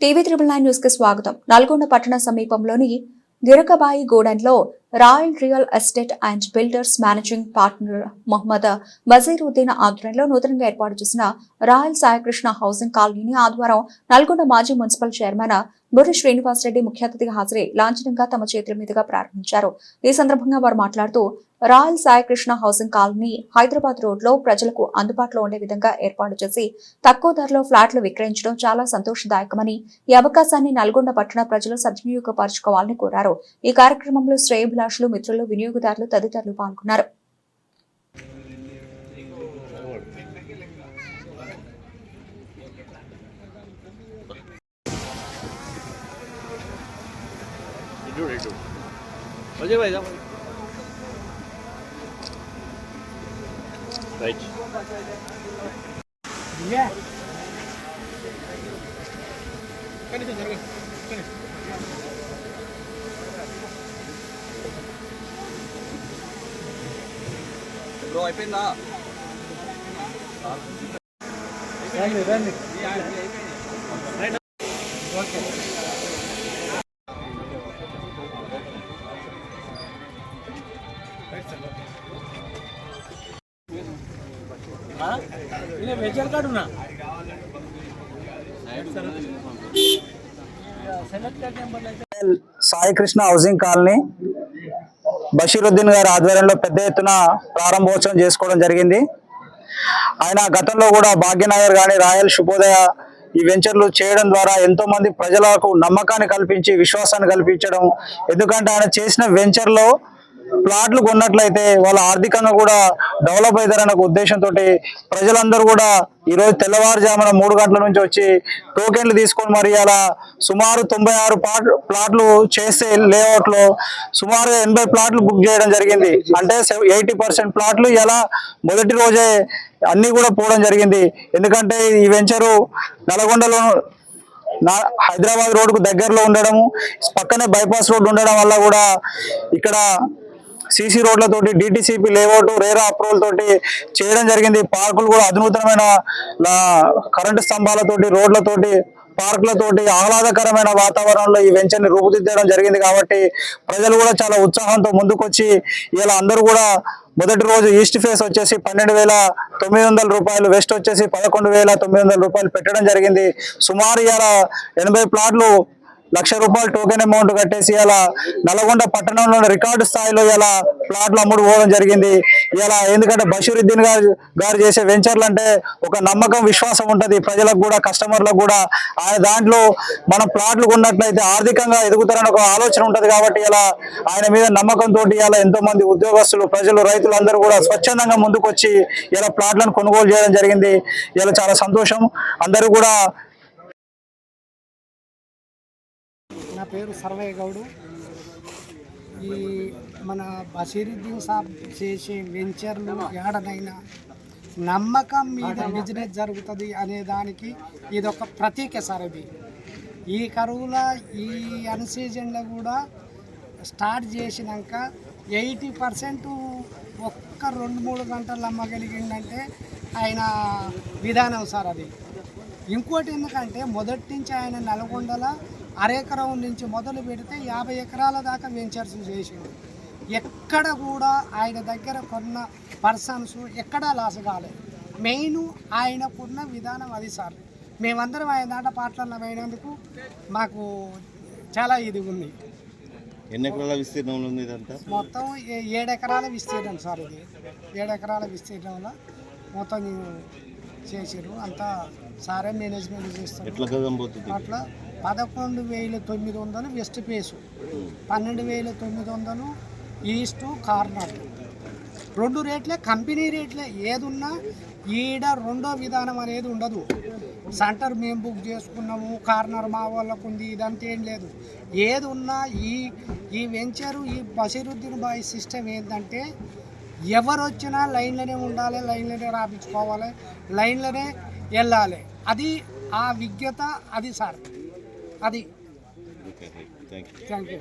TV triple nine న్యూస్కి స్వాగతం. నల్గొండ పట్టణ సమీపంలోని Girakabai గూడెంలో royal real estate and builders managing partner Mohammed Basheeruddin ఆధ్వర్యంలో నూతనంగా ఏర్పాటు చేసిన రాయల్ సాయికృష్ణ హౌసింగ్ కాలనీని ఆదివారం నల్గొండ మాజీ మున్సిపల్ చైర్మన్ బుర్రి శ్రీనివాసరెడ్డి ముఖ్య అతిథిగా హాజరై లాంఛనంగా తమ చేతుల మీదుగా ప్రారంభించారు. ఈ సందర్భంగా వారు మాట్లాడుతూ royal Saikrishna housing colony Hyderabad రోడ్లో ప్రజలకు అందుబాటులో ఉండే విధంగా ఏర్పాటు చేసి తక్కువ ధరలో ఫ్లాట్లు విక్రయించడం చాలా సంతోషదాయకమని ఈ అవకాశాన్ని నల్గొండ పట్టణ ప్రజలు సద్వినియోగపరచుకోవాలని కోరారు. ఈ కార్యక్రమంలో అభిలాషులు మిత్రులు వినియోగదారులు తదితరులు పాల్గొన్నారు. ఇటు ఇటు అజయ్ భాయ్ రా రైట్ బ్రో అయిపోయిందా వెజర్ కార్డు ఉన్నా? Sai Krishna housing colony. Bashiruddin గారి ఆధ్వర్యంలో పెద్ద ఎత్తున ప్రారంభోత్సవం చేసుకోవడం జరిగింది. ఆయన గతంలో కూడా భాగ్యనగర్ కానీ రాయల్ శుభోదయ ఈ వెంచర్లు చేయడం ద్వారా ఎంతో మంది ప్రజలకు నమ్మకాన్ని కల్పించి విశ్వాసాన్ని కల్పించడం. ఎందుకంటే ఆయన చేసిన వెంచర్లో ప్లాట్లు కొన్నట్లయితే వాళ్ళ ఆర్థికంగా కూడా డెవలప్ అవుతారన్న ఒక ఉద్దేశంతో ప్రజలందరూ కూడా ఈరోజు తెల్లవారుజామున మూడు గంటల నుంచి వచ్చి టోకెన్లు తీసుకొని మరి అలా సుమారు తొంభై ఆరు ప్లాట్లు చేసే లేఅవుట్లో సుమారు ఎనభై ప్లాట్లు బుక్ చేయడం జరిగింది. అంటే ఎయిటీ పర్సెంట్ ప్లాట్లు ఇలా మొదటి రోజే అన్ని కూడా పోవడం జరిగింది. ఎందుకంటే ఈ వెంచరు నల్గొండలో నా హైదరాబాద్ రోడ్కు దగ్గరలో ఉండడము పక్కనే బైపాస్ రోడ్ ఉండడం వల్ల కూడా ఇక్కడ సీసీ రోడ్లతోటి డిటిసిపి లేఅవుట్ రేరా అప్రూవల్ తోటి చేయడం జరిగింది. పార్కులు కూడా అధునూతనమైన కరెంటు స్తంభాలతోటి రోడ్లతోటి పార్కులతోటి ఆహ్లాదకరమైన వాతావరణంలో ఈ వెంచర్ని రూపుదిద్దడం జరిగింది కాబట్టి ప్రజలు కూడా చాలా ఉత్సాహంతో ముందుకొచ్చి ఇలా అందరూ కూడా మొదటి రోజు ఈస్ట్ ఫేస్ వచ్చేసి పన్నెండు వేల తొమ్మిది వందల రూపాయలు వెస్ట్ వచ్చేసి పదకొండు వేల తొమ్మిది వందల రూపాయలు పెట్టడం జరిగింది. సుమారు ఇలా ఎనభై ప్లాట్లు లక్ష రూపాయలు టోకెన్ అమౌంట్ కట్టేసి ఇలా నల్గొండ పట్టణంలో రికార్డు స్థాయిలో ఇలా ప్లాట్లు అమ్ముడు పోవడం జరిగింది. ఇలా ఎందుకంటే బషీరుద్దీన్ గారు గారు చేసే వెంచర్లు అంటే ఒక నమ్మకం విశ్వాసం ఉంటుంది. ప్రజలకు కూడా కస్టమర్లకు కూడా. ఆయన దాంట్లో మనం ప్లాట్లు కొన్నట్లయితే ఆర్థికంగా ఎదుగుతారని ఒక ఆలోచన ఉంటుంది కాబట్టి ఇలా ఆయన మీద నమ్మకంతో ఇలా ఎంతో మంది ఉద్యోగస్తులు ప్రజలు రైతులు అందరూ కూడా స్వచ్ఛందంగా ముందుకొచ్చి ఇలా ప్లాట్లను కొనుగోలు చేయడం జరిగింది. ఇలా చాలా సంతోషం. అందరూ కూడా పేరు సర్వయ్య గౌడు ఈ మన బషీరుద్దీన్ సాబ్ చేసే వెంచర్లు ఏడనైనా నమ్మకం మీద బిజినెస్ జరుగుతుంది అనే దానికి ఇది ఒక ప్రతీక సార్ ఇది ఈ కరువుల ఈ అన్సీజన్లో కూడా స్టార్ట్ చేసినాక ఎయిటీ పర్సెంట్ ఒక్క రెండు మూడు గంటలు అమ్మగలిగిందంటే ఆయన విధానం సార్ అది ఇంకోటి ఎందుకంటే మొదటి నుంచి ఆయన నల్గొండల అరెకరం నుంచి మొదలు పెడితే యాభై ఎకరాల దాకా వెంచర్స్ చేసిండు ఎక్కడ కూడా ఆయన దగ్గర కొన్న పర్సన్స్ ఎక్కడా లాస్ కాలేదు. మెయిన్ ఆయనకున్న విధానం అది సార్. మేమందరం ఆయన దాంట్లో పాటలు అయినందుకు మాకు చాలా ఇది ఉంది. ఎన్ని ఎకరాల విస్తీర్ణంలో ఉంది ఇదంతా? మొత్తం ఏ- ఏడు ఎకరాల విస్తీర్ణం సార్ ఇది. ఏడు ఎకరాల విస్తీర్ణంలో మొత్తం చేసారు అంతా సారే మేనేజ్మెంట్ చేస్తారు. అట్లా పదకొండు వేల తొమ్మిది వందలు వెస్ట్ ఫేసు పన్నెండు వేల తొమ్మిది వందలు ఈస్ట్ కార్నర్. రెండు రేట్లే కంపెనీ రేట్లే. ఏది ఉన్నా ఈడ రెండో విధానం అనేది ఉండదు. సెంటర్ మేము బుక్ చేసుకున్నాము కార్నర్ మా వాళ్ళకు ఉంది ఇదంతా ఏం లేదు. ఏది ఉన్నా ఈ ఈ వెంచరు ఈ బషీరుద్దీన్ బాయ్ సిస్టమ్ ఏంటంటే ఎవరు వచ్చినా లైన్లోనే ఉండాలి లైన్లోనే రాపించుకోవాలి లైన్లోనే వెళ్ళాలి. అది ఆ విజ్ఞత అది సార్. అది. Thank you